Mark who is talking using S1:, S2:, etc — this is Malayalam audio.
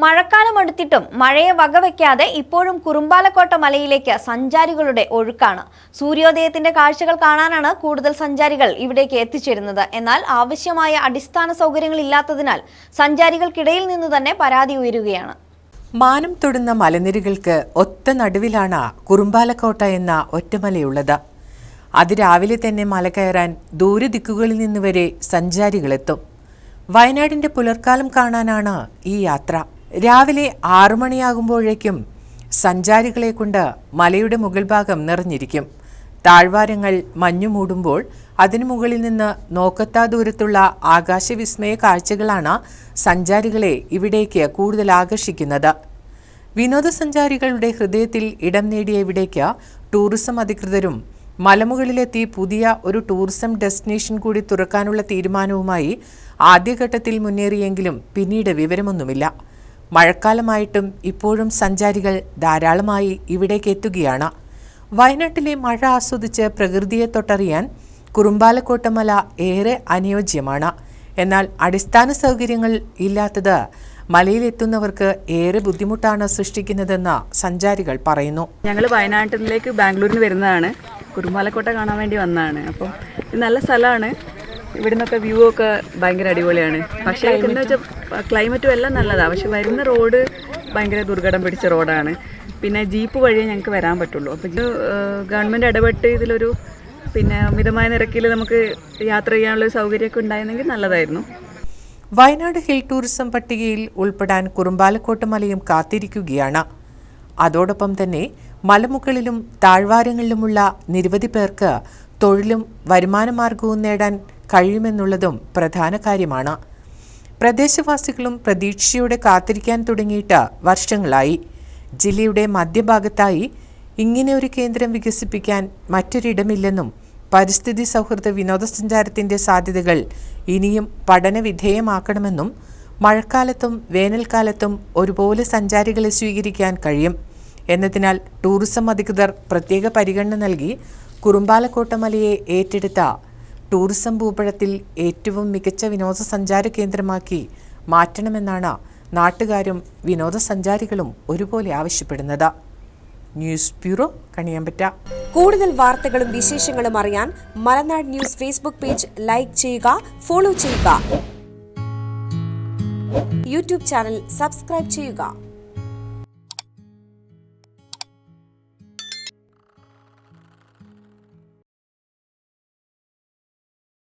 S1: മഴക്കാലം എടുത്തിട്ടും മഴയെ വകവയ്ക്കാതെ ഇപ്പോഴും കുറുമ്പാലക്കോട്ട മലയിലേക്ക് സഞ്ചാരികളുടെ ഒഴുക്കാണ്. സൂര്യോദയത്തിന്റെ കാഴ്ചകൾ കാണാനാണ് കൂടുതൽ സഞ്ചാരികൾ ഇവിടേക്ക് എത്തിച്ചേരുന്നത്. എന്നാൽ ആവശ്യമായ അടിസ്ഥാന സൗകര്യങ്ങൾ ഇല്ലാത്തതിനാൽ സഞ്ചാരികൾക്കിടയിൽ നിന്ന് തന്നെ പരാതി ഉയരുകയാണ്.
S2: മാനം തൊടുന്ന മലനിരകൾക്ക് ഒത്ത നടുവിലാണ് കുറുമ്പാലക്കോട്ട എന്ന ഒറ്റമലയുള്ളത്. അതിരാവിലെ തന്നെ മല കയറാൻ ദൂരദിക്കുകളിൽ നിന്ന് വരെ സഞ്ചാരികളെത്തും വയനാടിന്റെ പുലർക്കാലം കാണാനാണ് ഈ യാത്ര. രാവിലെ ആറു മണിയാകുമ്പോഴേക്കും സഞ്ചാരികളെ കൊണ്ട് മലയുടെ മുകൾ ഭാഗം നിറഞ്ഞിരിക്കും. താഴ്വാരങ്ങൾ മഞ്ഞു മൂടുമ്പോൾ അതിനു മുകളിൽ നിന്ന് നോക്കത്താ ദൂരത്തുള്ള ആകാശവിസ്മയ കാഴ്ചകളാണ് സഞ്ചാരികളെ ഇവിടേക്ക് കൂടുതൽ ആകർഷിക്കുന്നത്. വിനോദസഞ്ചാരികളുടെ ഹൃദയത്തിൽ ഇടം നേടിയ ഇവിടേക്ക് ടൂറിസം അധികൃതരും മലമുകളിലെത്തി പുതിയ ഒരു ടൂറിസം ഡെസ്റ്റിനേഷൻ കൂടി തുറക്കാനുള്ള തീരുമാനവുമായി ആദ്യഘട്ടത്തിൽ മുന്നേറിയെങ്കിലും പിന്നീട് വിവരമൊന്നുമില്ല. മഴക്കാലമായിട്ടും ഇപ്പോഴും സഞ്ചാരികൾ ധാരാളമായി ഇവിടേക്ക് എത്തുകയാണ്. വയനാട്ടിലെ മഴ ആസ്വദിച്ച് പ്രകൃതിയെ തൊട്ടറിയാൻ കുറുമ്പാലക്കോട്ടമല ഏറെ അനുയോജ്യമാണ്. എന്നാൽ അടിസ്ഥാന സൗകര്യങ്ങൾ ഇല്ലാത്തത് മലയിലെത്തുന്നവർക്ക് ഏറെ ബുദ്ധിമുട്ടാണ് സൃഷ്ടിക്കുന്നതെന്ന് സഞ്ചാരികൾ പറയുന്നു.
S3: ഞങ്ങൾ വയനാട്ടിലേക്ക് ബാംഗ്ലൂരിൽ നിന്ന് വരുന്നതാണ്. കുറുമ്പാലക്കോട്ട കാണാൻ വേണ്ടി വന്നതാണ്. അപ്പം നല്ല സ്ഥലമാണ്. ഇവിടെ നിന്നൊക്കെ വ്യൂ ഒക്കെ ഭയങ്കര അടിപൊളിയാണ്. പക്ഷെ എന്താ വെച്ചാൽ ക്ലൈമറ്റും എല്ലാം നല്ലതാണ് പക്ഷെ വരുന്ന റോഡ് ഭയങ്കര ദുർഘടം പിടിച്ച റോഡാണ്. പിന്നെ ജീപ്പ് വഴിയേ ഞങ്ങൾക്ക് വരാൻ പറ്റുള്ളൂ. അപ്പോൾ ഇത് ഗവൺമെന്റ് ഇടപെട്ട് ഇതിലൊരു പിന്നെ മിതമായ നിരക്കിൽ നമുക്ക് യാത്ര ചെയ്യാനുള്ള സൗകര്യമൊക്കെ ഉണ്ടായിരുന്നെങ്കിൽ നല്ലതായിരുന്നു.
S2: വയനാട് ഹിൽ ടൂറിസം പട്ടികയിൽ ഉൾപ്പെടാൻ കുറുമ്പാലക്കോട്ട മലയും കാത്തിരിക്കുകയാണ്. അതോടൊപ്പം തന്നെ മലമുകളിലും താഴ്വാരങ്ങളിലുമുള്ള നിരവധി പേർക്ക് തൊഴിലും വരുമാനമാർഗവും നേടാൻ കഴിയുമെന്നുള്ളതും പ്രധാന കാര്യമാണ്. പ്രദേശവാസികളും പ്രതീക്ഷയോടെ കാത്തിരിക്കാൻ തുടങ്ങിയിട്ട് വർഷങ്ങളായി. ജില്ലയുടെ മധ്യഭാഗത്തായി ഇങ്ങനെ ഒരു കേന്ദ്രം വികസിപ്പിക്കാൻ മറ്റൊരിടമില്ലെന്നും പരിസ്ഥിതി സൗഹൃദ വിനോദസഞ്ചാരത്തിന്റെ സാധ്യതകൾ ഇനിയും പഠനവിധേയമാക്കണമെന്നും മഴക്കാലത്തും വേനൽക്കാലത്തും ഒരുപോലെ സഞ്ചാരികളെ സ്വീകരിക്കാൻ കഴിയും എന്നതിനാൽ ടൂറിസം അധികൃതർ പ്രത്യേക പരിഗണന നൽകി കുറുമ്പാലക്കോട്ടമലയെ ഏറ്റെടുത്ത ടൂറിസം ഭൂപടത്തിൽ ഏറ്റവും മികച്ച വിനോദസഞ്ചാര കേന്ദ്രമാക്കി മാറ്റണമെന്നാണ് നാട്ടുകാരും വിനോദസഞ്ചാരികളും ഒരുപോലെ ആവശ്യപ്പെടുന്നത്. News bureau Kaniyambetta.
S4: കൂടുതൽ വാർത്തകളും വിശേഷങ്ങളും അറിയാൻ Malanad news Facebook page like ചെയ്യുക ഫോളോ ചെയ്യുക. യൂട്യൂബ് ചാനൽ സബ്സ്ക്രൈബ് ചെയ്യുക.